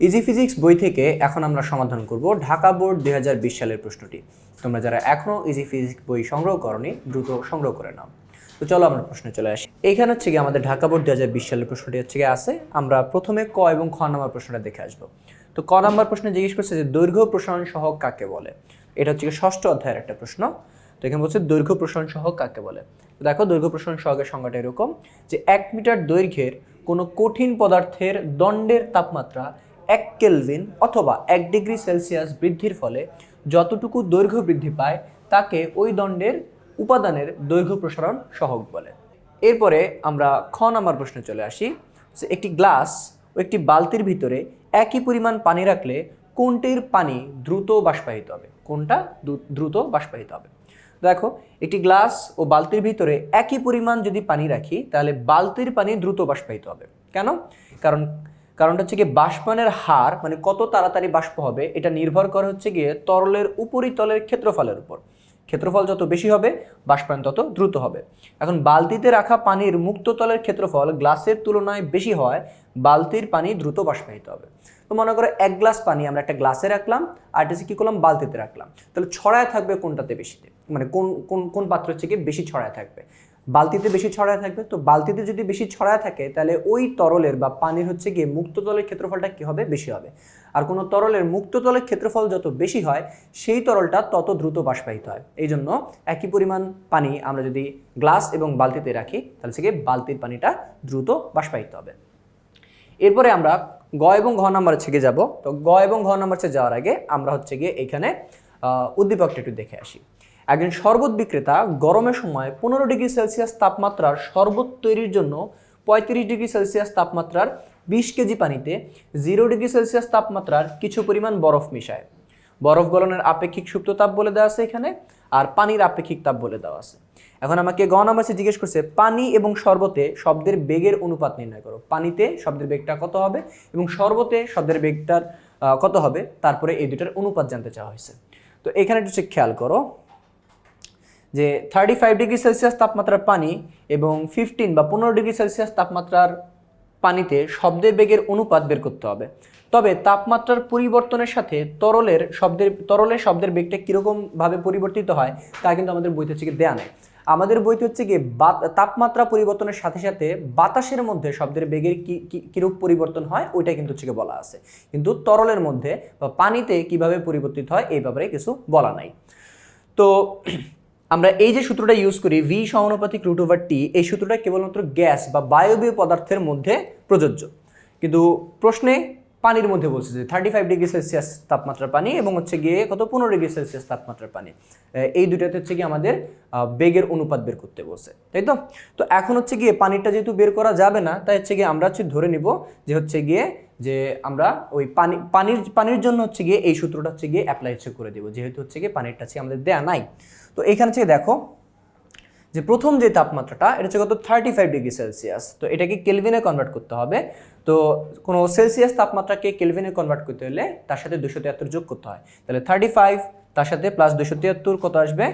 Easy physics বই থেকে এখন আমরা সমাধান করব ঢাকা বোর্ড দুই হাজার বিশ সালের প্রশ্নটি। তোমরা যারা এখনও ইজি ফিজিক্স বই সংগ্রহ করনি, দ্রুত সংগ্রহ করে নাও। তো চলো আমরা প্রশ্নে চলে আসি। এইখানে হচ্ছে কি আমাদের ঢাকা বোর্ড দুই সালের প্রশ্নটি হচ্ছে গিয়ে আছে। আমরা প্রথমে ক এবং খ নাম্বার প্রশ্নটা দেখে আসব। তো ক নাম্বার প্রশ্নে জিজ্ঞেস করছে যে দৈর্ঘ্য প্রসারণ সহগ কাকে বলে? এটা হচ্ছে গিয়ে ষষ্ঠ অধ্যায়ের একটা প্রশ্ন। তো এখানে বলছে দৈর্ঘ্য প্রসারণ সহগ কাকে বলে? তো দেখো দৈর্ঘ্য প্রসারণ সহগের সংজ্ঞাটা এরকম যে এক মিটার দৈর্ঘ্যের কোনো কঠিন পদার্থের দণ্ডের তাপমাত্রা এক কেলভিন অথবা এক ডিগ্রি সেলসিয়াস বৃদ্ধির ফলে যতটুকু দৈর্ঘ্য বৃদ্ধি পায়, তাকে ওই দণ্ডের উপাদানের দৈর্ঘ্য প্রসারণ সহগ বলে। এরপরে আমরা খ নাম্বার প্রশ্নে চলে আসি। যে একটি গ্লাস ও একটি বালতির ভিতরে একই পরিমাণ পানি রাখলে কোনটির পানি দ্রুত বাষ্পায়িত হবে? কোনটা দ্রুত বাষ্পায়িত হবে? দেখো, একটি গ্লাস ও বালতির ভিতরে একই পরিমাণ যদি পানি রাখি, তাহলে বালতির পানি দ্রুত বাষ্পায়িত হবে। কেন? কারণ কারণটা হচ্ছে গিয়ে বাষ্পায়নের হার মানে কত তাড়াতাড়ি বাষ্প হবে, এটা নির্ভর করে হচ্ছে গিয়ে তরলের উপরিতলের ক্ষেত্রফলের উপর। ক্ষেত্রফল যত বেশি হবে, বাষ্পায়ন তত দ্রুত হবে। এখন বালতিতে রাখা পানির মুক্ত তলের ক্ষেত্রফল গ্লাসের তুলনায় বেশি হয়, বালতির পানি দ্রুত বাষ্পায়িত হবে। তো মনে করো এক গ্লাস পানি আমরা একটা গ্লাসে রাখলাম, আর এটা কী করলাম? বালতিতে রাখলাম। তাহলে ছড়ায় থাকবে কোনটাতে বেশিতে? মানে কোন কোন কোন পাত্র হচ্ছে কি বেশি ছড়ায় থাকবে? বালতিতে বেশি ছড়ায় থাকবে। তো বালতিতে যদি বেশি ছড়ায় থাকে, তাহলে ওই তরলের বা পানির হচ্ছে গিয়ে মুক্ত তলের ক্ষেত্রফলটা কী হবে? বেশি হবে। আর কোনো তরলের মুক্ত তলের ক্ষেত্রফল যত বেশি হয়, সেই তরলটা তত দ্রুত বাষ্পায়িত হয়। এই জন্য একই পরিমাণ পানি আমরা যদি গ্লাস এবং বালতিতে রাখি, তাহলে গিয়ে বালতির পানিটা দ্রুত বাষ্পায়িত হবে। এরপরে আমরা গ এবং ঘ নাম্বার হচ্ছে গিয়ে যাব। তো গ এবং ঘ নাম্বার হচ্ছে যাওয়ার আগে আমরা হচ্ছে গিয়ে এখানে উদ্দীপকটা একটু দেখে আসি। একজন শরবত বিক্রেতা গরমের সময় পনেরো ডিগ্রি সেলসিয়াস তাপমাত্রার শরবত তৈরির জন্য পঁয়ত্রিশ ডিগ্রি সেলসিয়াস তাপমাত্রার বিশ কেজি পানিতে জিরো ডিগ্রি সেলসিয়াস তাপমাত্রার কিছু পরিমাণ বরফ মিশায়। বরফ গলনের আপেক্ষিক সুপ্ত তাপ বলে দেওয়া আছে এখানে, আর পানির আপেক্ষিক তাপ বলে দেওয়া আছে। এখন আমাকে গ জিজ্ঞেস করছে, পানি এবং শরবতে শব্দের বেগের অনুপাত নির্ণয় করো। পানিতে শব্দের বেগটা কত হবে এবং শরবতে শব্দের বেগটার কত হবে? তারপরে এই দুটার অনুপাত জানতে চাওয়া হয়েছে। তো এখানে একটু খেয়াল করো। যে থার্টি ফাইভ ডিগ্রি সেলসিয়াস তাপমাত্রার পানি এবং ফিফটিন বা পনেরো ডিগ্রি সেলসিয়াস তাপমাত্রার পানিতে শব্দের বেগের অনুপাত বের করতে হবে। তবে তাপমাত্রার পরিবর্তনের সাথে তরলের শব্দের তরলের শব্দের বেগটা কীরকমভাবে পরিবর্তিত হয়, তা কিন্তু আমাদের বইতে হচ্ছে দেয়া নেই। আমাদের বইতে হচ্ছে গিয়ে তাপমাত্রা পরিবর্তনের সাথে সাথে বাতাসের মধ্যে শব্দের বেগের কি, কি- কিরূপ পরিবর্তন হয়, ওইটা কিন্তু হচ্ছে বলা আছে। কিন্তু তরলের মধ্যে বা পানিতে কীভাবে পরিবর্তিত হয়, এই ব্যাপারে কিছু বলা নাই। তো আমরা এই যে সূত্রটা ইউজ করি ভি সমানুপাতিক রুট ওভার টি এই সূত্রটা কেবলমাত্র গ্যাস বা বায়বীয় পদার্থের মধ্যে প্রযোজ্য। কিন্তু প্রশ্নে পানির মধ্যে বলছে যে থার্টি ফাইভ ডিগ্রি সেলসিয়াস তাপমাত্রার পানি এবং হচ্ছে গিয়ে কত? পনেরো ডিগ্রি সেলসিয়াস তাপমাত্রার পানি। এই দুটাতে হচ্ছে গিয়ে আমাদের বেগের অনুপাত বের করতে বলছে। তাই তো? তো এখন হচ্ছে গিয়ে পানিটা যেহেতু বের করা যাবে না, তাই হচ্ছে গিয়ে আমরা হচ্ছে ধরে নিব যে হচ্ছে গিয়ে যে আমরা ওই পানি, পানির পানির জন্য হচ্ছে গিয়ে এই সূত্রটা হচ্ছে গিয়ে অ্যাপ্লাই হচ্ছে করে দেবো। যেহেতু হচ্ছে গিয়ে পানিরটা হচ্ছে আমাদের দেয়া নাই। তো এখানে থেকে দেখো যে প্রথম যে তাপমাত্রাটা, এটা হচ্ছে কত? থার্টি ফাইভ ডিগ্রি সেলসিয়াস তো এটাকে কেলভিনে কনভার্ট করতে হবে। তো কোনো সেলসিয়াস তাপমাত্রাকে কেলভিনে কনভার্ট করতে হলে তার সাথে দুশো তিয়াত্তর যোগ করতে হয়। তাহলে থার্টি ফাইভ তার সাথে প্লাস দুশো তিয়াত্তর কত আসবে?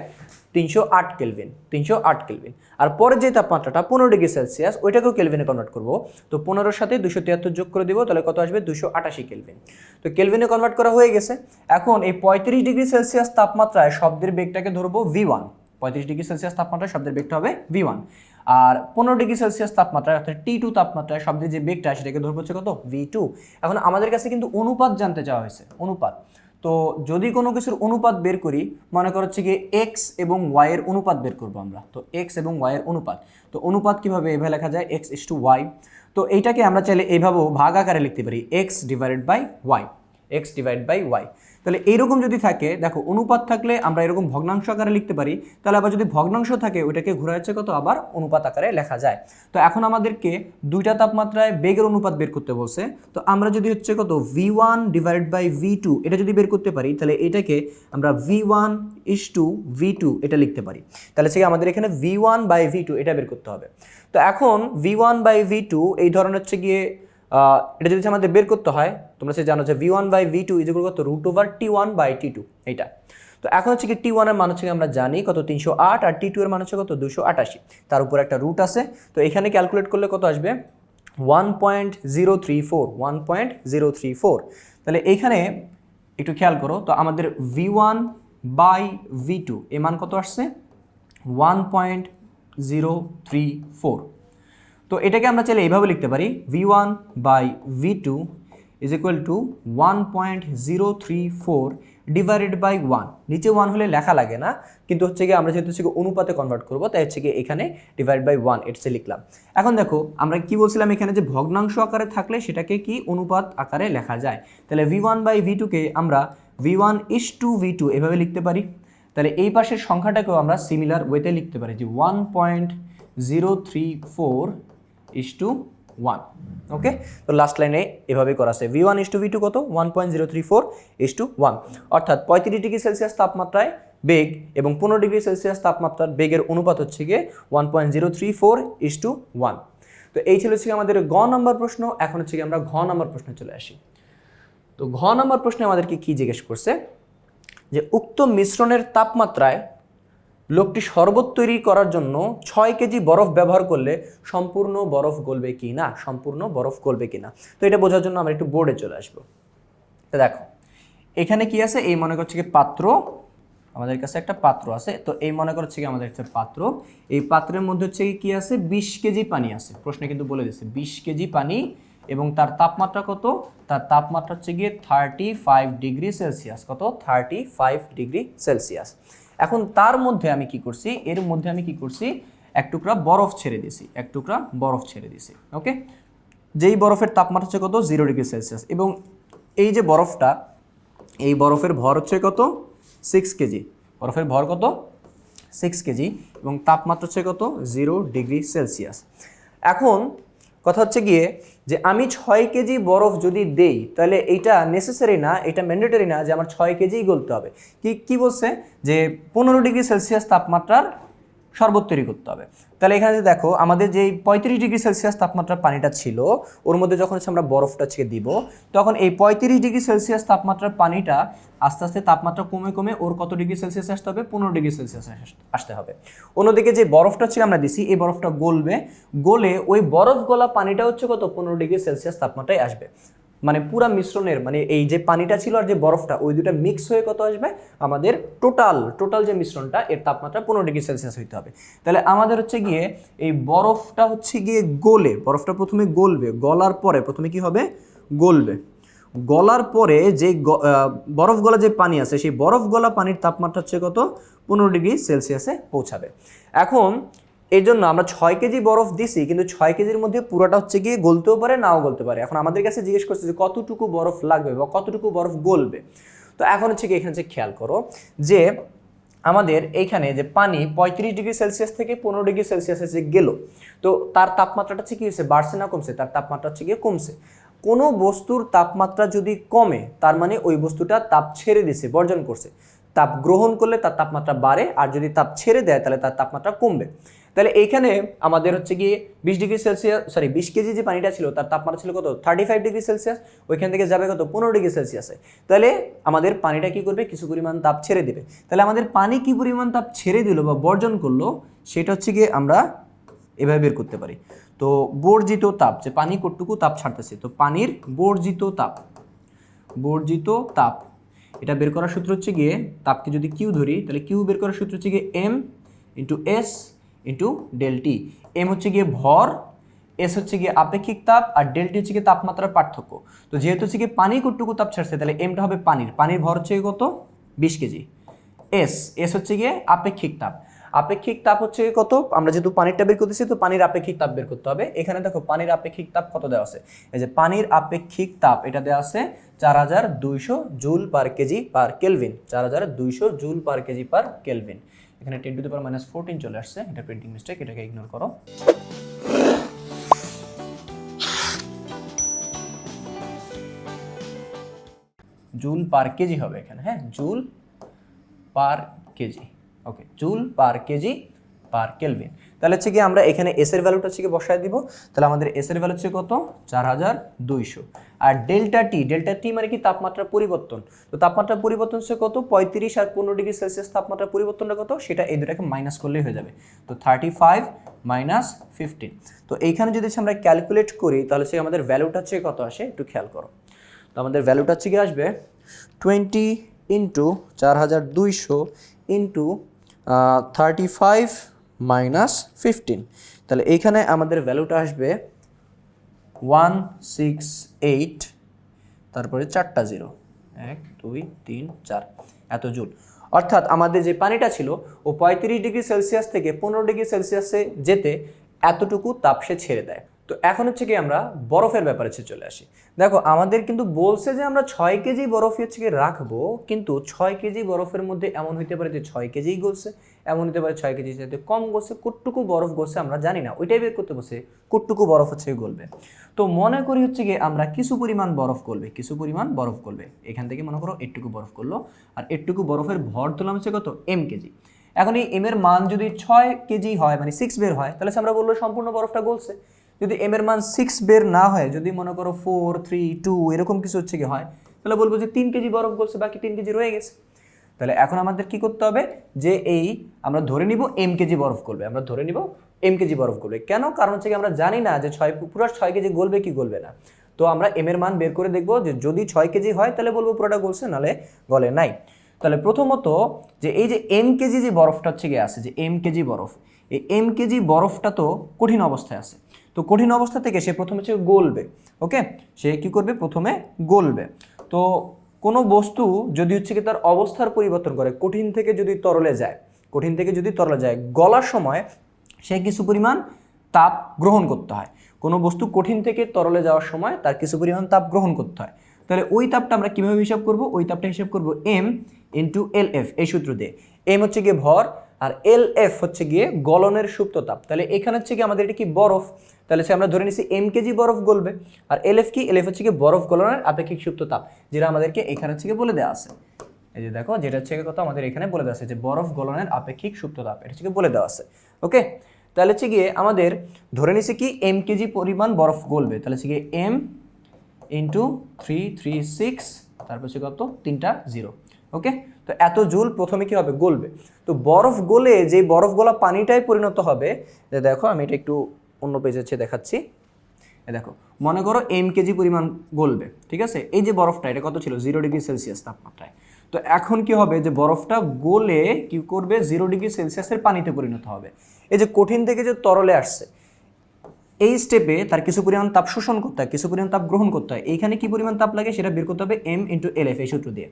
তিনশো আট কেলভিন তিনশো আট কেলভিন আর পরের যে তাপমাত্রাটা, পনেরো ডিগ্রি সেলসিয়াস ওইটাকেও কেলভিনে কনভার্ট করব। তো পনেরোর সাথে দুশো তিয়াত্তর যোগ করে দিব, তাহলে কত আসবে? দুশো আটাশি কেলভিন তো কেলভিনে কনভার্ট করা হয়ে গেছে। এখন এই পঁয়ত্রিশ ডিগ্রি সেলসিয়াস তাপমাত্রায় শব্দের বেগটাকে ধরবো ভি ওয়ান পঁয়ত্রিশ ডিগ্রি সেলসিয়াস তাপমাত্রায় শব্দের বেগটা হবে ভি ওয়ান আর পনেরো ডিগ্রি সেলসিয়াস তাপমাত্রায়, অর্থাৎ টি টু তাপমাত্রায় শব্দের যে বেগটা, সেটাকে ধরবো হচ্ছে কত? ভি টু এখন আমাদের কাছে কিন্তু অনুপাত জানতে চাওয়া হয়েছে, অনুপাত। তো যদি কোনো কিছুর অনুপাত বের করি, মনে করা হচ্ছে গিয়ে এক্স এবং ওয়াইয়ের অনুপাত বের করব আমরা। তো এক্স এবং ওয়াইয়ের অনুপাত। তো অনুপাত কীভাবে এভাবে লেখা যায়? এক্স ইস টু ওয়াই তো এইটাকে আমরা চাইলে এইভাবেও ভাগ আকারে লিখতে পারি। X divided by Y X divide by Y তাহলে এইরকম যদি থাকে, দেখো অনুপাত থাকলে আমরা এরকম ভগ্নাংশ আকারে লিখতে পারি, তাহলে আবার যদি ভগ্নাংশ থাকে, ওইটাকে ঘোরা হচ্ছে কত? আবার অনুপাত আকারে লেখা যায়। তো এখন আমাদেরকে দুইটা তাপমাত্রায় বেগের অনুপাত বের করতে বলছে। তো আমরা যদি হচ্ছে কত? V one divide by V two এটা যদি বের করতে পারি, তাহলে এটাকে আমরা V one is to V two এটা লিখতে পারি। তাহলে কি আমাদের এখানে V one by V two এটা বের করতে হবে। তো এখন V one by V two এই ধরনের হচ্ছে গিয়ে এটা যদি আমাদের বের করতে হয়, তোমরা সে জানো যে V one by V two is কত? Root over T one by T two এইটা। তো এখন হচ্ছে কি টি ওয়ানের মান হচ্ছে আমরা জানি কত? তিনশো আট, আর টি টু এর মান হচ্ছে কত? দুশো আটাশি। তার উপর একটা রুট আছে। তো এখানে ক্যালকুলেট করলে কত আসবে? One point zero three four one point zero three four তাহলে এইখানে একটু খেয়াল করো, তো আমাদের V one by V two এ মান কত আসছে? One point zero three four তো এটাকে আমরা চাইলে এইভাবে লিখতে পারি V one by V two is equal to one point zero three four divided by one নিচে ওয়ান হলে লেখা লাগে না, কিন্তু হচ্ছে গিয়ে আমরা যেহেতু হচ্ছে অনুপাতে কনভার্ট করব, তাই হচ্ছে গিয়ে এখানে ডিভাইড বাই ওয়ান এটসে লিখলাম। এখন দেখো, আমরা কি বলছিলাম এখানে যে ভগ্নাংশ আকারে থাকলে সেটাকে কি অনুপাত আকারে লেখা যায়? তাহলে ভি ওয়ান বাই ভি টুকে আমরা V one is to V two এভাবে লিখতে পারি। তাহলে এই পাশের সংখ্যাটাকেও আমরা সিমিলার ওয়েতে লিখতে পারি যে one point zero three four is to one okay তো লাস্ট লাইনে এভাবে করা আছে। V one is to V two কত? One point zero three four is to one অর্থাৎ পঁয়ত্রিশ ডিগ্রি সেলসিয়াস তাপমাত্রায় বেগ এবং পনেরো ডিগ্রি সেলসিয়াস তাপমাত্রার বেগের অনুপাত হচ্ছে গিয়ে one point zero three four is to one তো এই ছিল হচ্ছে আমাদের গ নম্বর প্রশ্ন। এখন হচ্ছে আমরা ঘ নম্বর প্রশ্নে চলে আসি। তো ঘ নম্বর প্রশ্নে আমাদেরকে কি জিজ্ঞেস করছে? যে উক্ত মিশ্রণের তাপমাত্রায় লোকটি শরবত তৈরি করার জন্য ছয় কেজি বরফ ব্যবহার করলে সম্পূর্ণ বরফ গলবে কি না? সম্পূর্ণ বরফ গলবে কি না? তো এটা বোঝার জন্য আমরা একটু বোর্ডে চলে আসব। তো দেখো, এখানে কি আছে? এই মনে করছে কি পাত্র, আমাদের কাছে একটা পাত্র আছে। তো এই মনে করছে কি আমাদের কাছে পাত্র। এই পাত্রের মধ্যে হচ্ছে কি কি আছে? বিশ কেজি পানি আছে। প্রশ্নে কিন্তু বলে দিচ্ছে বিশ কেজি পানি এবং তার তাপমাত্রা কত? তার তাপমাত্রা হচ্ছে গিয়ে থার্টি ফাইভ ডিগ্রি সেলসিয়াস কত? থার্টি ফাইভ ডিগ্রি সেলসিয়াস এখন তার মধ্যে আমি কি করছি? এর মধ্যে আমি কি করছি? এক টুকরা বরফ ছেড়ে দিছি এক টুকরা বরফ ছেড়ে দিছি ওকে? যেই বরফের তাপমাত্রা হচ্ছে কত? Zero degree Celsius. এবং এই যে বরফটা, এই বরফের ভর হচ্ছে কত? Six KG. বরফের ভর কত? Six KG. এবং তাপমাত্রা হচ্ছে কত? Zero degree Celsius. এখন কথা হচ্ছে গিয়ে যে আমি ছয় কেজি বরফ যদি দেই, তাহলে এইটা নেসেসারি না, এটা ম্যান্ডেটারি না যে আমার ছয় কেজিই গলতে হবে। কি কি বলছে? যে পনেরো ডিগ্রি সেলসিয়াস তাপমাত্রার শরবত তৈরি করতে হবে। তাহলে এখানে দেখো, আমাদের যে পঁয়ত্রিশ ডিগ্রি সেলসিয়াস তাপমাত্রার পানিটা ছিল, ওর মধ্যে যখন হচ্ছে আমরা বরফটা ছেড়ে দিব, তখন এই পঁয়ত্রিশ ডিগ্রি সেলসিয়াস তাপমাত্রার পানিটা আস্তে আস্তে তাপমাত্রা কমে কমে ওর কত ডিগ্রি সেলসিয়াস আসতে হবে? পনেরো ডিগ্রি সেলসিয়াস আসতে হবে। অন্যদিকে যে বরফটা ছিল আমরা দিছি, এই বরফটা গলবে, গলে ওই বরফ গলা পানিটা হচ্ছে কত? পনেরো ডিগ্রি সেলসিয়াস তাপমাত্রায় আসবে। মানে পুরা মিশ্রণের মানে এই যে পানিটা ছিল আর যে বরফটা, ওই দুটা মিক্স হয়ে কত আসবে? আমাদের টোটাল টোটাল যে মিশ্রণটা, এর তাপমাত্রা পনেরো ডিগ্রি সেলসিয়াস হইতে হবে। তাহলে আমাদের হচ্ছে গিয়ে এই বরফটা হচ্ছে গিয়ে গলে, বরফটা প্রথমে গলবে, গলার পরে প্রথমে কি হবে? গলবে। গলার পরে যে বরফ গলা যে পানি আছে, সেই বরফ গলা পানির তাপমাত্রা হচ্ছে কত? পনেরো ডিগ্রি সেলসিয়াসে পৌঁছাবে। এখন এই জন্য আমরা ছয় কেজি বরফ দিছি, কিন্তু ছয় কেজির মধ্যে পুরোটা হচ্ছে গিয়ে গলতেও পারে, নাও গলতে পারে। এখন আমাদের কাছে জিজ্ঞেস করছে যে কতটুকু বরফ লাগবে বা কতটুকু বরফ গলবে? তো এখন হচ্ছে কি এখানে খেয়াল করো যে আমাদের এইখানে যে পানি পঁয়ত্রিশ ডিগ্রি সেলসিয়াস থেকে পনেরো ডিগ্রি সেলসিয়াসে যে গেল। তো তার তাপমাত্রাটা হচ্ছে কি হয়েছে? বাড়ছে না কমছে, তার তাপমাত্রা হচ্ছে গিয়ে কমছে। কোনো বস্তুর তাপমাত্রা যদি কমে, তার মানে ওই বস্তুটা তাপ ছেড়ে দিছে, বর্জন করছে। তাপ গ্রহণ করলে তার তাপমাত্রা বাড়ে, আর যদি তাপ ছেড়ে দেয় তাহলে তার তাপমাত্রা কমবে। তাহলে এইখানে আমাদের হচ্ছে গিয়ে বিশ ডিগ্রি সেলসিয়াস সরি বিশ কেজি যে পানিটা ছিল তার তাপমাত্রা ছিল কত? থার্টি ফাইভ ডিগ্রি সেলসিয়াস, ওইখান থেকে যাবে কত? পনেরো ডিগ্রি সেলসিয়াসে তাহলে আমাদের পানিটা কি করবে? কিছু পরিমাণ তাপ ছেড়ে দেবে। তাহলে আমাদের পানি কি পরিমাণ তাপ ছেড়ে দিল বা বর্জন করল, সেটা হচ্ছে গিয়ে আমরা এভাবে বের করতে পারি। তো বর্জিত তাপ, যে পানি কতটুকু তাপ ছাড়তেছে? তো পানির বর্জিত তাপ বর্জিত তাপ এটা বের করার সূত্র হচ্ছে গিয়ে তাপকে যদি কিউ ধরি, তাহলে কিউ বের করার সূত্র হচ্ছে গিয়ে M into S into delta T M হচ্ছে গিয়ে ভর এস হচ্ছে গিয়ে আপেক্ষিক তাপ আর ডেলটি হচ্ছে গিয়ে তাপমাত্রার পার্থক্য। তো যেহেতু হচ্ছে গিয়ে পানি কতটুকু তাপ ছাড়ছে, তাহলে এমটা হবে পানির। পানির ভর হচ্ছে কত? বিশ কেজি। এস এস হচ্ছে গিয়ে আপেক্ষিক তাপ। আপেক্ষিক তাপ হচ্ছে কত? আমরা যেহেতু পানিরটা বের করতেছি, তো পানির আপেক্ষিক তাপ বের করতে হবে। এখানে দেখো, পানির আপেক্ষিক তাপ কত দেওয়া আছে? এই যে পানির আপেক্ষিক তাপ, এটা দেওয়া আছে চার হাজার দুইশো joule per KG per kelvin. চার হাজার দুইশো joule per KG per kelvin. এখানে ten to the power minus fourteen চলে আসছে। এটা প্রিন্টিং মিস্টেক এটাকে ইগনোর করো। জুল পার কেজি হবে এখানে হ্যাঁ? Joule per KG. Okay joule per KG per kelvin. তাহলে হচ্ছে কি আমরা এখানে এস এর ভ্যালুটা হচ্ছে কি বসায় দিব। তাহলে আমাদের এস এর ভ্যালু হচ্ছে কত? চার হাজার দুইশো। আর ডেল্টা টি ডেল্টা টি মানে কি তাপমাত্রা পরিবর্তন? তো তাপমাত্রা পরিবর্তন হচ্ছে কত? পঁয়ত্রিশ আর পনেরো ডিগ্রি সেলসিয়াস তাপমাত্রা পরিবর্তনটা কত? সেটা এই দুটাকে মাইনাস করলেই হয়ে যাবে। তো থার্টি ফাইভ মাইনাস ফিফটিন তো এইখানে যদি আমরা ক্যালকুলেট করি, তাহলে সে আমাদের ভ্যালুটা হচ্ছে কত আসে? একটু খেয়াল করো। তো আমাদের ভ্যালুটা হচ্ছে কি আসবে? টোয়েন্টি ইন্টু চার হাজার দুইশো into thirty five minus fifteen তাহলে এইখানে আমাদের ভ্যালুটা আসবে ওয়ান সিক্স এইট তারপরে চারটা জিরো এক, দুই, তিন, চার। এত জুল। অর্থাৎ আমাদের যে পানিটা ছিল, ও পঁয়ত্রিশ ডিগ্রি সেলসিয়াস থেকে পনেরো ডিগ্রি সেলসিয়াসে যেতে এতটুকু তাপ সে ছেড়ে দেয়। তো এখন হচ্ছে কি আমরা বরফের ব্যাপারে চলে আসি। দেখো, আমাদের কিন্তু বলছে যে আমরা ছয় কেজি বরফ হচ্ছে কি রাখব, কিন্তু ছয় কেজি বরফের মধ্যে এমন হইতে পারে যে ছয় কেজিই গলছে, এমন হতে পারে ছয় কেজি সাথে কম গলছে কুটটুকু বরফ গলছে আমরা জানি না। ওইটাই বের করতে বসে কুটটুকু বরফ হচ্ছে গলবে। তো মনে করি হচ্ছে কি আমরা কিছু পরিমাণ বরফ করবে কিছু পরিমাণ বরফ করবে এখান থেকে মনে করো এটুকু বরফ করল আর এটুকু বরফের ভর তুললাম হচ্ছে কত? M KG. এখন এই এম এর মান যদি ছয় কেজি হয় মানে সিক্স বের হয়, তাহলে আমরা বলল সম্পূর্ণ বরফটা গলছে। যদি এম এর মান সিক্স বের না হয়, যদি মনে করো ফোর থ্রি টু এরকম কিছু হচ্ছে কি হয়, তাহলে বলব যে তিন কেজি বরফ গলছে, বাকি তিন কেজি রয়ে গেছে। তাহলে এখন আমাদের কি করতে হবে? যে এই আমরা ধরে নিব এম কেজি বরফ করবে আমরা ধরে নিব এম কেজি বরফ করবে কেন? কারণ হচ্ছে কি আমরা জানি না যে ছয়, পুরো ছয় কেজি গলবে কি গলবে না। তো আমরা এম এর মান বের করে দেখব যে যদি ছয় কেজি হয়, তাহলে বলব পুরোটা গলছে, নাহলে গলে নাই। তাহলে প্রথমত যে এই যে এম কেজি যে বরফটা হচ্ছে গিয়ে আছে, যে এম কেজি বরফ, এই এম কেজি বরফটা তো কঠিন অবস্থায় আছে। তো কঠিন অবস্থা থেকে সে প্রথমে হচ্ছে গলবে, ওকে? সে কি করবে? প্রথমে গলবে। তো কোনো বস্তু যদি হচ্ছে কি তার অবস্থার পরিবর্তন করে, কঠিন থেকে যদি তরলে যায়, কঠিন থেকে যদি তরলে যায়, গলার সময় সে কিছু পরিমাণ তাপ গ্রহণ করতে হয়। কোনো বস্তু কঠিন থেকে তরলে যাওয়ার সময় তার কিছু পরিমাণ তাপ গ্রহণ করতে হয়। তাহলে ওই তাপটা আমরা কীভাবে হিসাব করব? ওই তাপটা হিসাব করব এম ইন্টু এল এফ এই সূত্র দিয়ে। এম হচ্ছে গিয়ে ভর আর এল এফ হচ্ছে গিয়ে গলনের সুপ্ত তাপ। তাহলে এখানে হচ্ছে কি আমাদের এটা কি বরফ? তাহলে সে আমরা ধরে নিচ্ছি এম কেজি বরফ গলবে। আর এল এফ কি? এল এফ হচ্ছে গিয়ে বরফ গলনের আপেক্ষিক সুপ্ত তাপ, যেটা আমাদেরকে এখানে হচ্ছে বলে দেওয়া আছে। এই যে দেখো, যেটা হচ্ছে কথা আমাদের এখানে বলে দেওয়া আছে যে বরফ গলনের আপেক্ষিক সুপ্ত তাপ, এটা হচ্ছে বলে দেওয়া আছে। ওকে? তাহলে হচ্ছে গিয়ে আমাদের ধরে নিছি কি এম কেজি পরিমাণ বরফ গলবে। তাহলে হচ্ছে গিয়ে M into three three six তারপর হচ্ছে কত? তিনটা জিরো ওকে? তো এত জুল প্রথমে কি হবে? গলবে। তো বরফ গলে যে বরফ গলা পানিটাই পরিণত হবে দেখো আমি এটা একটু অন্য পেজে হচ্ছে দেখাচ্ছি। দেখো, মনে করো এম কেজি পরিমাণ গলবে, ঠিক আছে? এই যে বরফটা, এটা কত ছিল? জিরো ডিগ্রি সেলসিয়াস তাপমাত্রায়। তো এখন কি হবে? যে বরফটা গলে কি করবে? জিরো ডিগ্রি সেলসিয়াসের পানিতে পরিণত হবে। এই যে কঠিন থেকে যে তরলে আসছে, এই স্টেপে তার কিছু পরিমাণ তাপ শোষণ করতে হয়, কিছু পরিমাণ তাপ গ্রহণ করতে হয়। এইখানে কি পরিমাণ তাপ লাগে? সেটা বের করতে হবে এম ইন্টু এল এফ এই সূত্র দিয়ে।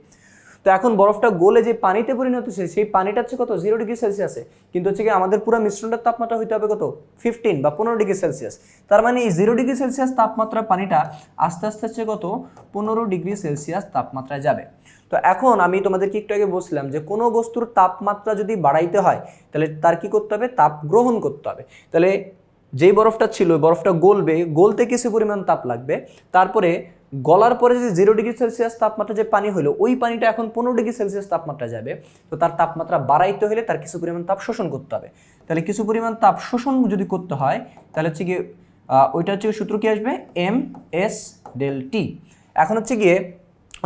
তো এখন বরফটা গলে যে পানিতে পরিণত হচ্ছে, সেই পানিটা হচ্ছে কত? জিরো ডিগ্রি সেলসিয়াসে কিন্তু হচ্ছে কি আমাদের পুরো মিশ্রণটার তাপমাত্রা হইতে হবে কত? ফিফটিন বা পনেরো ডিগ্রি সেলসিয়াস তার মানে এই জিরো ডিগ্রি সেলসিয়াস তাপমাত্রা পানিটা আস্তে আস্তে হচ্ছে কত? পনেরো ডিগ্রি সেলসিয়াস তাপমাত্রায় যাবে। তো এখন আমি তোমাদেরকে একটু আগে বলছিলাম যে কোনো বস্তুর তাপমাত্রা যদি বাড়াইতে হয়, তাহলে তার কি করতে হবে? তাপ গ্রহণ করতে হবে। তাহলে যেই বরফটা ছিল বরফটা গলবে, গলতে কিছু পরিমাণ তাপ লাগবে। তারপরে গলার পরে যে জিরো ডিগ্রি সেলসিয়াস তাপমাত্রা যে পানি হলো ওই পানিটা এখন পনেরো ডিগ্রি সেলসিয়াস তাপমাত্রা যাবে। তো তার তাপমাত্রা বাড়াইতে হলে তার কিছু পরিমাণ তাপ শোষণ করতে হবে। তাহলে কিছু পরিমাণ তাপ শোষণ যদি করতে হয়, তাহলে হচ্ছে গিয়ে ওইটা হচ্ছে সূত্র কি আসবে? এম এস ডেল টি এখন হচ্ছে গিয়ে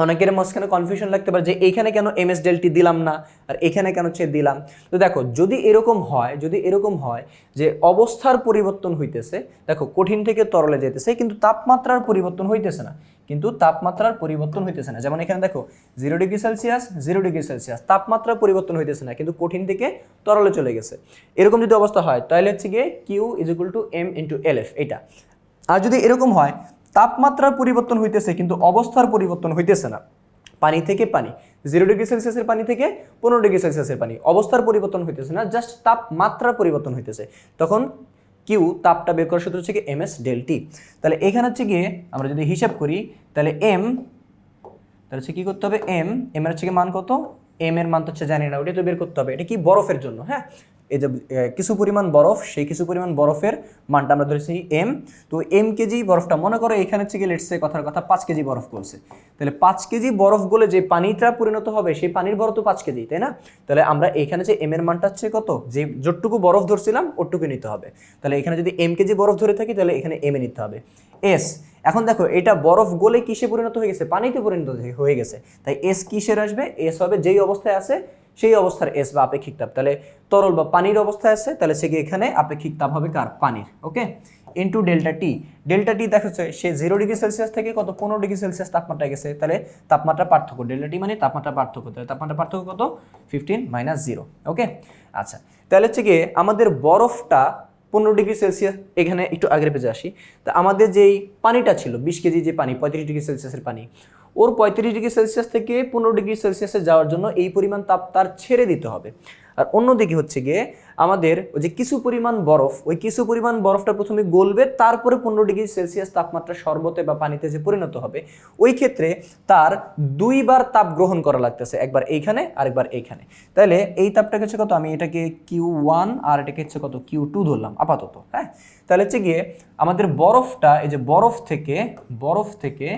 অনেকের মাঝখানে কনফিউশন লাগতে পারে যে এইখানে কেন এম এস ডেলটি দিলাম না আর এখানে কেন হচ্ছে দিলাম। তো দেখো, যদি এরকম হয়, যদি এরকম হয় যে অবস্থার পরিবর্তন হইতেছে, দেখো, কঠিন থেকে তরলে যেতেছে কিন্তু তাপমাত্রার পরিবর্তন হইতেছে না। কিন্তু তাপমাত্রার পরিবর্তন হইতেছে না। যেমন এখানে দেখো zero degree Celsius zero degree Celsius তাপমাত্রার পরিবর্তন হইতেছে না, কিন্তু কঠিন থেকে তরলে চলে গেছে। এরকম যদি অবস্থা হয় তাহলে হচ্ছে গিয়ে Q is equal to M into L F এটা আর যদি এরকম হয় তাপমাত্রার পরিবর্তন হইতেছে, কিন্তু অবস্থার পরিবর্তন হইতেছে না। পানি থেকে পানি জিরো ডিগ্রি সেলসিয়াসের পানি থেকে পনেরো ডিগ্রি সেলসিয়াসের পানি, অবস্থার পরিবর্তন হইতেছে না জাস্ট তাপমাত্রার পরিবর্তন হইতেছে। তখন কিউ তাপটা বের করার সূত্র হচ্ছে কি এম এস ডেল টি তাহলে এখানে হচ্ছে গিয়ে আমরা যদি হিসাব করি, তাহলে এম তাহলে হচ্ছে কী করতে হবে? এম এম এর হচ্ছে মান কত? এম এর মান তো হচ্ছে জানি না ওটা তো বের করতে হবে। এটা কি বরফের জন্য হ্যাঁ? এই যে কিছু পরিমাণ বরফ, সেই কিছু পরিমাণ বরফের মানটা আমরা ধরেছি এম তো এম কেজি বরফটা মনে করো এখানে হচ্ছে গিয়ে লেটসে কথার কথা, পাঁচ কেজি বরফ গলছে। তাহলে পাঁচ কেজি বরফ গলে যে পানিটা পরিণত হবে, সেই পানির বরফ তো পাঁচ কেজি, তাই না? তাহলে আমরা এখানে যে এম এর মানটা হচ্ছে কত? যে যতটুকু বরফ ধরছিলাম ওটুকু নিতে হবে। তাহলে এখানে যদি এম কেজি বরফ ধরে থাকি, তাহলে এখানে এম এ নিতে হবে। এস এখন দেখো, এটা বরফ গলে কিসে পরিণত হয়ে গেছে? পানিতে পরিণত হয়ে- হয়ে গেছে। তাই এস কিসের আসবে? এস হবে যেই অবস্থায় আছে সেই অবস্থার এস বা আপেক্ষিক তাপ। তাহলে তরল বা পানির অবস্থায় আছে, তাহলে সে এখানে আপেক্ষিক তাপ হবে কার? পানির, okay? Into delta T delta T দেখাচ্ছে সে জিরো ডিগ্রি সেলসিয়াস থেকে কত? পনেরো ডিগ্রি সেলসিয়াস তাপমাত্রা গেছে। তাহলে তাপমাত্রা পার্থক্য ডেল্টা টি মানে তাপমাত্রা পার্থক্য। তাহলে তাপমাত্রা পার্থক্য কত? Fifteen minus zero okay? আচ্ছা তাহলে হচ্ছে গিয়ে আমাদের বরফটা পনেরো ডিগ্রি সেলসিয়াস এখানে একটু আগের পেজে আসি। তা আমাদের যেই পানিটা ছিল, বিশ কেজি যে পানি, পঁয়ত্রিশ ডিগ্রি সেলসিয়াসের পানি ওর পঁয়ত্রিশ ডিগ্রি সেলসিয়াস থেকে পনেরো ডিগ্রি সেলসিয়াসে যাওয়ার জন্য এই পরিমাণ তাপ তার ছেড়ে দিতে হবে। আর অন্যদিকে হচ্ছে গিয়ে আমাদের ওই যে কিছু পরিমাণ বরফ, ওই কিছু পরিমাণ বরফটা প্রথমে গলবে, তারপরে পনেরো ডিগ্রি সেলসিয়াস তাপমাত্রা শরবতে বা পানিতে যে পরিণত হবে, ওই ক্ষেত্রে তার দুইবার তাপ গ্রহণ করা লাগতেছে, একবার এইখানে, আরেকবার এইখানে। তাহলে এই তাপটাকে হচ্ছে কত? আমি এটাকে কিউ ওয়ান আর এটাকে হচ্ছে কত? কিউ টু ধরলাম, আপাতত হ্যাঁ? তাহলে হচ্ছে গিয়ে আমাদের বরফটা, এই যে বরফ থেকে বরফ থেকে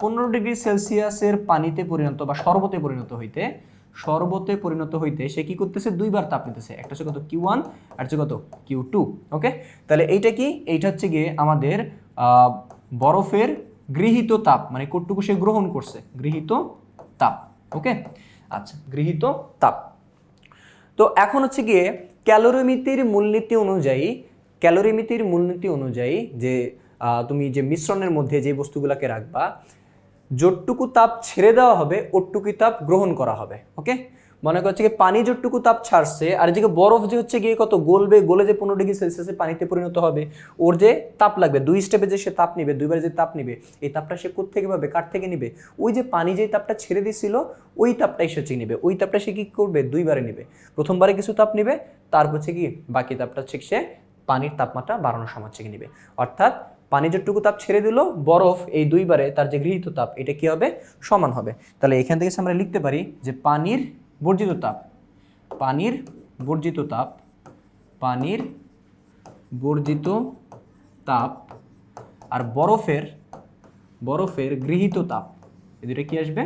পনেরো ডিগ্রি সেলসিয়াসের পানিতে পরিণত বা শরবতে পরিণত হইতে, শরবতে পরিণত হইতে সে কি করতেছে? দুইবার তাপ নিতেছে। একটা হচ্ছে কত? কিউ ওয়ান আর হচ্ছে কত? কিউ টু ওকে তাহলে এইটা কি? এইটা হচ্ছে গিয়ে আমাদের বরফের গৃহীত তাপ মানে কটুকু সে গ্রহণ করছে? গৃহীত তাপ ওকে আচ্ছা গৃহীত তাপ। তো এখন হচ্ছে গিয়ে ক্যালোরিমিতির মূলনীতি অনুযায়ী, ক্যালোরিমিতির মূলনীতি অনুযায়ী যে তুমি যে মিশ্রণের মধ্যে যে বস্তুগুলোকে রাখবা যতটুকু তাপ ছেড়ে দেওয়া হবে ওটুকুই তাপ গ্রহণ করা হবে ওকে মনে করছে কি পানি যতটুকু তাপ ছাড়ছে, আর যে বরফ যে হচ্ছে গিয়ে কত গলবে, গলে যে পনেরো ডিগ্রি সেলসিয়াসে পানিতে পরিণত হবে, ওর যে তাপ লাগবে, দুই স্টেপে যে সে তাপ নিবে, দুইবার যে তাপ নিবে, এই তাপটা সে থেকে পাবে, কার থেকে নিবে? ওই যে পানি যে তাপটা ছেড়ে দিছিল, ওই তাপটাই সে নিবে, ওই তাপটা সে কি করবে? দুইবারে নিবে, প্রথমবারে কিছু তাপ নিবে, তারপর হচ্ছে কি বাকি তাপটা হচ্ছে সে পানির তাপমাত্রা বাড়ানোর সময় হচ্ছে নিবে, অর্থাৎ পানি যতটুকু তাপ ছেড়ে দিল, বরফ এই দুইবারে তার যে গৃহীত তাপ, এটা কি হবে? সমান হবে। তাহলে এখান থেকে আমরা লিখতে পারি যে পানির বর্জিত তাপ, পানির বর্জিত তাপ, পানির বর্জিত তাপ আর বরফের বরফের গৃহীত তাপ, এই দুটো কি আসবে?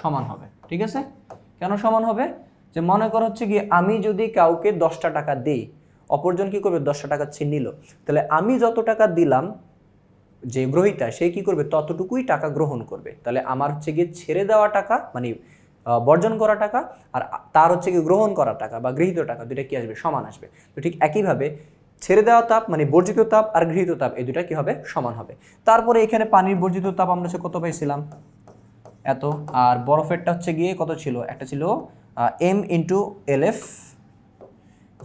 সমান হবে। ঠিক আছে? কেন সমান হবে? যে মনে কর হচ্ছে কি, আমি যদি কাউকে দশটা টাকা দিই অপরজন কি করবে? দশটা টাকা ছিন নিল। তাহলে আমি যত টাকা দিলাম যে গ্রহিতা, সে কি করবে? ততটুকুই টাকা গ্রহণ করবে। তাহলে আমার হচ্ছে গিয়ে ছেড়ে দেওয়া টাকা মানে বর্জন করা টাকা আর তার হচ্ছে গিয়ে গ্রহণ করা টাকা বা গৃহীত টাকা দুটা কি আসবে? সমান আসবে। তো ঠিক একইভাবে ছেড়ে দেওয়া তাপ মানে বর্জিত তাপ আর গৃহীত তাপ, এই দুটা কি হবে? সমান হবে। তারপরে এখানে পানির বর্জিত তাপ আমরা কত পাইছিলাম? এত। আর বরফেরটা হচ্ছে গিয়ে কত ছিল? একটা ছিল এম ইন্টু এল এফ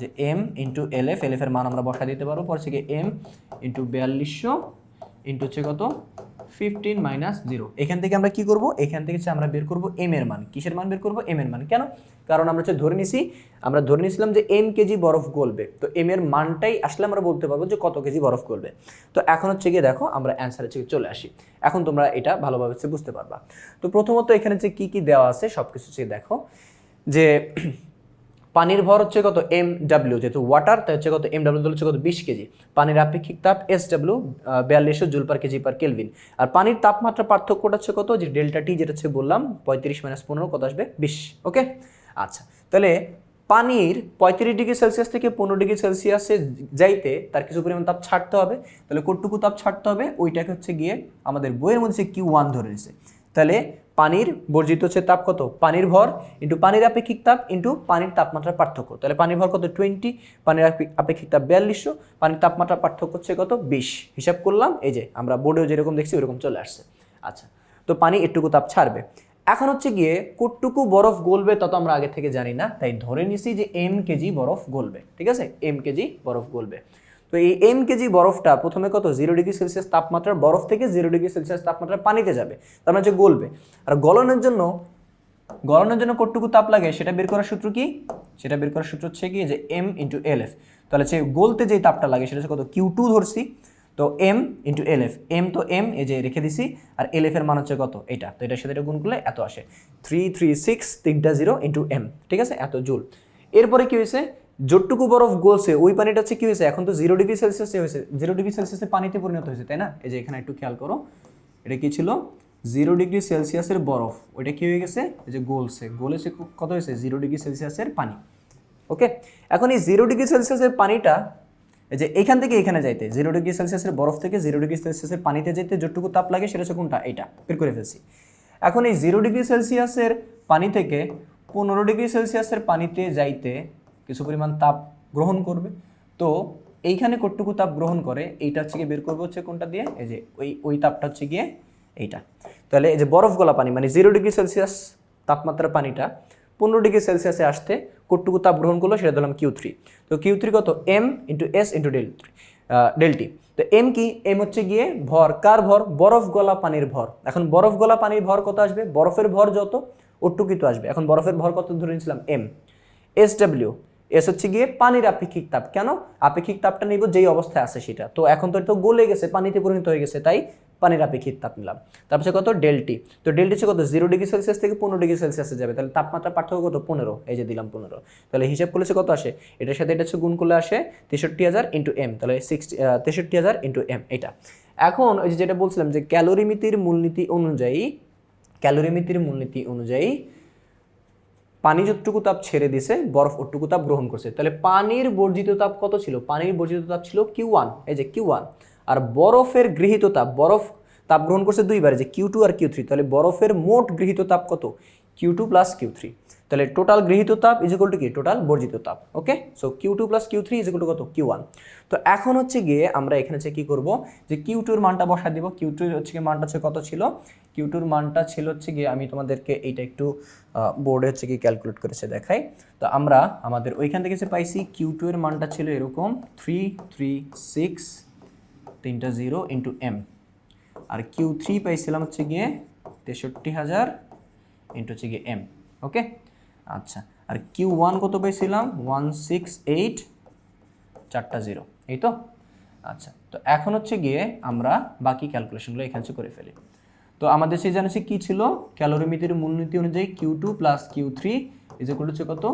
যে M into L F L F এর মান আমরা বসা দিতে পারব। পর থেকে এম ইন্টু বিয়াল্লিশশো ইন্টু হচ্ছে কত? ফিফটিন মাইনাস জিরো এখান থেকে আমরা কি করব? এখান থেকে হচ্ছে আমরা বের করব এম এর মান। কিসের মান বের করব? এম এর মান। কেন? কারণ আমরা হচ্ছে ধরে নিছি, আমরা ধরে নিছিলাম যে এম কেজি বরফ গলবে। তো এম এর মানটাই আসলে আমরা বলতে পারব যে কত কেজি বরফ গলবে। তো এখন হচ্ছে গিয়ে দেখো, আমরা অ্যান্সার হচ্ছে চলে আসি। এখন তোমরা এটা ভালোভাবে হচ্ছে বুঝতে পারবা। তো প্রথমত এখানে যে কী কী দেওয়া আছে সব কিছু হচ্ছে দেখো। যে পানির ভর হচ্ছে কত? এম ডাব্লিউ যেহেতু ওয়াটার তাই হচ্ছে কত? এম ডাব্লিউ হচ্ছে কত? বিশ কেজি। পানির আপেক্ষিক তাপ এস ডাব্লিউ বিয়াল্লিশশো joule per KG per kelvin আর পানির তাপমাত্রা পার্থক্যটা হচ্ছে কত? যে ডেল্টা টি যেটা হচ্ছে বললাম, পঁয়ত্রিশ মাইনাস পনেরো, কত আসবে? বিশ ওকে আচ্ছা তাহলে পানির পঁয়ত্রিশ ডিগ্রি সেলসিয়াস থেকে পনেরো ডিগ্রি সেলসিয়াসে যাইতে তার কিছু পরিমাণ তাপ ছাড়তে হবে। তাহলে কতটুকু তাপ ছাড়তে হবে? ওইটাকে হচ্ছে গিয়ে আমাদের বইয়ের মধ্যে কিউ ওয়ান ধরে নিছে। তাহলে পানির বর্জিত হচ্ছে তাপ কত? পানির ভর ইন্টু পানির আপেক্ষিক তাপ ইন্টু পানির তাপমাত্রার পার্থক্য। তাহলে পানির ভর কত? টোয়েন্টি পানির আপে- আপেক্ষিক তাপ বিয়াল্লিশশো, পানির তাপমাত্রার পার্থক্য হচ্ছে কত? বিশ। হিসাব করলাম, এই যে আমরা বোর্ডেও যেরকম দেখছি ওরকম চলে আসছে। আচ্ছা তো পানি একটুকু তাপ ছাড়বে। এখন হচ্ছে গিয়ে কটটুকু বরফ গলবে তত আমরা আগে থেকে জানি না, তাই ধরে নিছি যে এম কেজি বরফ গলবে, ঠিক আছে? এম কেজি বরফ গলবে। তো এই এম কেজি বরফটা প্রথমে কত? জিরো ডিগ্রি সেলসিয়াস তাপমাত্রার বরফ থেকে জিরো ডিগ্রি সেলসিয়াস তাপমাত্রার পানিতে যাবে। তার মানে হচ্ছে গলবে। আর গলনের জন্য গলনের জন্য কতটুকু তাপ লাগে সেটা বের করার সূত্র কি? সেটা বের করার সূত্র হচ্ছে কি? যে এম ইন্টু এল এফ তাহলে হচ্ছে গলতে যেই তাপটা লাগে সেটা হচ্ছে কত? কিউ টু ধরছি। তো M into L F M তো এম এই যে রেখে দিছি। আর এল এফ এর মান হচ্ছে কত? এটা তো এটার সাথে এটা গুণ করলে এত আসে। থ্রি থ্রি সিক্স তিনটা জিরো ইন্টু এম ঠিক আছে? এত জুল। এরপরে কি হয়েছে? যতটুকু বরফ গলছে, ওই পানিটা হচ্ছে কি হয়েছে? এখন তো জিরো ডিগ্রি সেলসিয়াসে হয়েছে। জিরো ডিগ্রি সেলসিয়াসে পানিতে পরিণত হয়েছে, তাই না? এই যে এখানে একটু খেয়াল করো, এটা কি ছিল? জিরো ডিগ্রি সেলসিয়াসের বরফ, ওইটা কি হয়ে গেছে? এই যে গলছে। গলেছে কত হয়েছে? জিরো ডিগ্রি সেলসিয়াসের পানি। ওকে? এখন এই জিরো ডিগ্রি সেলসিয়াসের পানিটা, এই যে এখান থেকে এখানে যাইতে জিরো ডিগ্রি সেলসিয়াসের বরফ থেকে জিরো ডিগ্রি সেলসিয়াসের পানিতে যেতে যতটুকু তাপ লাগে, সেটা হচ্ছে কোনটা? এটা বের করে ফেলছি। এখন এই জিরো ডিগ্রি সেলসিয়াসের পানি থেকে পনেরো ডিগ্রি সেলসিয়াসের পানিতে যাইতে কিছু পরিমাণ তাপ গ্রহণ করবে। তো এইখানে কতটুকু তাপ গ্রহণ করে, এইটা হচ্ছে গিয়ে বের করব হচ্ছে কোনটা দিয়ে? এই যে ওই ওই তাপটা হচ্ছে গিয়ে এইটা। তাহলে এই যে বরফ গলা পানি মানে জিরো ডিগ্রি সেলসিয়াস তাপমাত্রার পানিটা পনেরো ডিগ্রি সেলসিয়াসে আসতে কতটুকু তাপ গ্রহণ করল সেটা ধরলাম কিউ থ্রি তো কিউ থ্রি কত? M into S into del three del T তো এম কি? এম হচ্ছে গিয়ে ভর। কার ভর? বরফ গলা পানির ভর। এখন বরফ গলা পানির ভর কত আসবে? বরফের ভর যত, ওটুকুই তো আসবে। এখন বরফের ভর কত ধরে নিয়েছিলাম? এম এস ডাব্লিউ এস হচ্ছে গিয়ে পানির আপেক্ষিক তাপ। কেন? আপেক্ষিক তাপটা নিব যেই অবস্থায় আছে সেটা। তো এখন তো তো গলে গেছে, পানিতে পরিণত হয়ে গেছে, তাই পানির আপেক্ষিক তাপ নিলাম। তারপরে কত? ডেলটি তো ডেলটি হচ্ছে কত? জিরো ডিগ্রি সেলসিয়াস থেকে পনেরো ডিগ্রি সেলসিয়াসে যাবে। তাহলে তাপমাত্রা পার্থক্য কত? পনেরো। এই যে দিলাম পনেরো। তাহলে হিসাব করলে কত আসে? এটার সাথে এটা হচ্ছে গুণ করলে আসে তেষট্টি হাজার ইন্টু এম। তাহলে সিক্সটি তেষট্টি হাজার ইন্টু এম, এটা। এখন ওই যে যেটা বলছিলাম যে ক্যালোরিমিতির মূলনীতি অনুযায়ী ক্যালোরিমিতির মূলনীতি অনুযায়ী পানি যতটুকু তাপ ছেড়ে দিছে, বরফ ওটুকু তাপ গ্রহণ করছে। তাহলে পানির বর্জিত তাপ কত ছিল? পানির বর্জিত তাপ ছিল কিউ ওয়ান এই যে কিউ ওয়ান আর বরফের গৃহীত তাপ, বরফ তাপ গ্রহণ করছে দুইবার যে কিউ টু আর কিউ থ্রি তাহলে বরফের মোট গৃহীত তাপ কত? Q two plus Q three তাহলে টোটাল গৃহীত তাপ ইজ ইকুয়াল টু কি? টোটাল বর্জিত তাপ okay so Q two plus Q three is equal to কত? কিউ ওয়ান তো এখন হচ্ছে গিয়ে আমরা এখানে হচ্ছে কি করব? যে কিউ টুর মানটা বসা দিব। কিউ টুর হচ্ছে মানটা হচ্ছে কত ছিল? কিউ টুর মানটা ছিল হচ্ছে গিয়ে আমি তোমাদেরকে এইটা একটু বোর্ডে হচ্ছে গিয়ে ক্যালকুলেট করেছে দেখাই। তো আমরা আমাদের ওইখান থেকে যে পাইছি কিউ টু এর মানটা ছিল এরকম থ্রি থ্রি সিক্স তিনটা জিরো ইন্টু এম আর কিউ থ্রি পাইছিলাম হচ্ছে গিয়ে তেষট্টি হাজার ইন্টু হচ্ছে গিয়ে এম ওকে আচ্ছা আর কিউ ওয়ান কত পাইছিলাম? ওয়ান সিক্স এইট চারটা জিরো এই তো? আচ্ছা তো এখন হচ্ছে গিয়ে আমরা বাকি ক্যালকুলেশনগুলো এখানে হচ্ছে করে ফেলি। তো আমাদের সেই জানিস কি ছিল? ক্যালোরিমিতির মূলনীতি অনুযায়ী Q two plus Q three is equal হচ্ছে কত?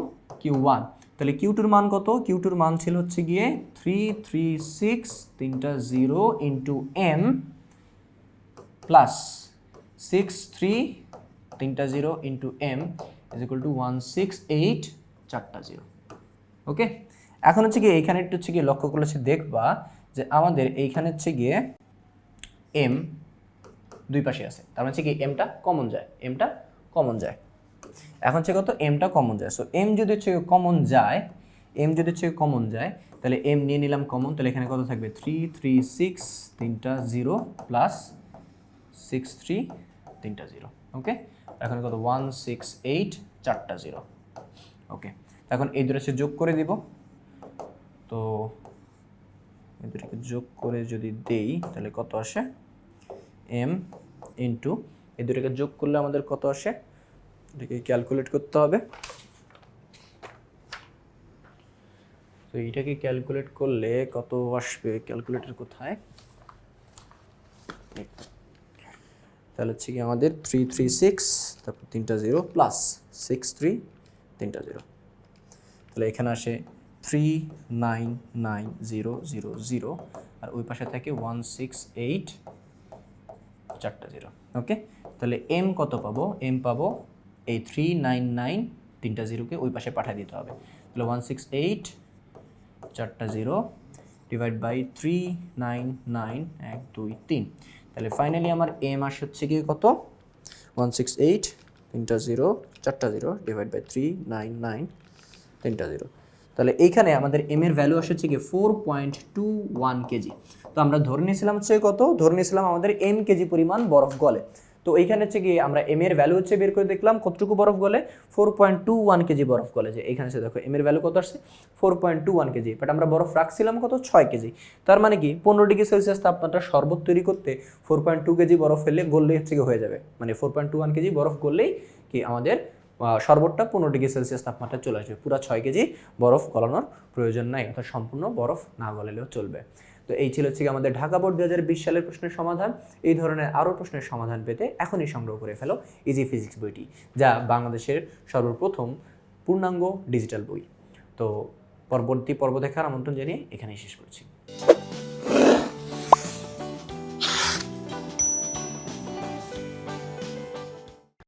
কিউ ওয়ান তাহলে কিউ টুর মান কত? কিউ টুর মান ছিল হচ্ছে গিয়ে থ্রি থ্রি সিক্স তিনটা zero into M plus six three তিনটা zero into M is equal to one six eight চারটা জিরো ওকে এখন হচ্ছে গিয়ে এইখানে একটু হচ্ছে গিয়ে লক্ষ্য করলে হচ্ছে দেখবা যে আমাদের এইখানে হচ্ছে গিয়ে এম দুই পাশে আছে। তার মানে কি এমটা কমন যায় এমটা কমন যায়। এখন হচ্ছে কত? এমটা কমন যায়। সো এম যদি হচ্ছে কমন যায় এম যদি হচ্ছে কমন যায়, তাহলে এম নিয়ে নিলাম কমন তাহলে এখানে কত থাকবে? থ্রি থ্রি সিক্স তিনটা জিরো প্লাস সিক্স থ্রি তিনটা জিরো ওকে এখন কত? ওয়ান সিক্স এইট চারটা জিরো ওকে এখন এই দুটো যোগ করে দিব। তো এই দুটোকে যোগ করে যদি দেই, তাহলে কত আসে? এম ইন্টু এই দুটোকে যোগ করলে আমাদের কত আসে? এটাকে ক্যালকুলেট করতে হবে। তো এইটাকে ক্যালকুলেট করলে কত আসবে? ক্যালকুলেটর কোথায়। তাহলে হচ্ছে কি আমাদের থ্রি থ্রি সিক্স তারপর তিনটা জিরো প্লাস সিক্স থ্রি তিনটা জিরো তাহলে এখানে আসে three nine nine zero zero zero আর ওই পাশে থাকে ওয়ান সিক্স এইট চারটা জিরো। ওকে তাহলে এম কত পাবো? এম পাবো এই থ্রি নাইন নাইন তিনটা জিরোকে ওই পাশে পাঠিয়ে দিতে হবে। তাহলে ওয়ান সিক্স এইট চারটা zero divide by three nine nine এক, দুই, তিন। তাহলে ফাইনালি আমার এম আসে হচ্ছে গিয়ে কত? ওয়ান সিক্স এইট তিনটা জিরো, চারটা zero divide by three nine nine তিনটা জিরো। তাহলে এইখানে আমাদের এম এর ভ্যালু আসে হচ্ছে কি four point two one KG তো আমরা ধরে নিয়েছিলাম হচ্ছে কত? ধরে নিয়েছিলাম আমাদের এম কেজি পরিমাণ বরফ গলে। তো এইখানে হচ্ছে কি আমরা এম এর ভ্যালু হচ্ছে বের করে দেখলাম কতটুকু বরফ গলে? Four point two one KG বরফ গলে যে এখানে সে দেখো এম এর ভ্যালু কত আসছে? Four point two one KG but আমরা বরফ রাখছিলাম কত? ছয় কেজি তার মানে কি? পনেরো ডিগ্রি সেলসিয়াস তাপমাত্রা শরবত তৈরি করতে ফোর পয়েন্ট টু কেজি বরফ ফেললে গললেই হচ্ছে কি হয়ে যাবে। মানে four point two one KG বরফ গললেই কি আমাদের সর্বোচ্চটা পনেরো ডিগ্রি সেলসিয়াস তাপমাত্রা চলে আসবে। পুরো ছয় কেজি বরফ গলানোর প্রয়োজন নাই, অর্থাৎ সম্পূর্ণ বরফ না গলালেও চলবে। তো এই ছিল হচ্ছে আমাদের ঢাকা বোর্ড দু হাজার বিশ সালের প্রশ্নের সমাধান। এই ধরনের আরও প্রশ্নের সমাধান পেতে এখনই সংগ্রহ করে ফেলো ইজি ফিজিক্স বইটি, যা বাংলাদেশের সর্বপ্রথম পূর্ণাঙ্গ ডিজিটাল বই। তো পরবর্তী পর্ব দেখার আমন্ত্রণ জানিয়ে এখানেই শেষ করছি।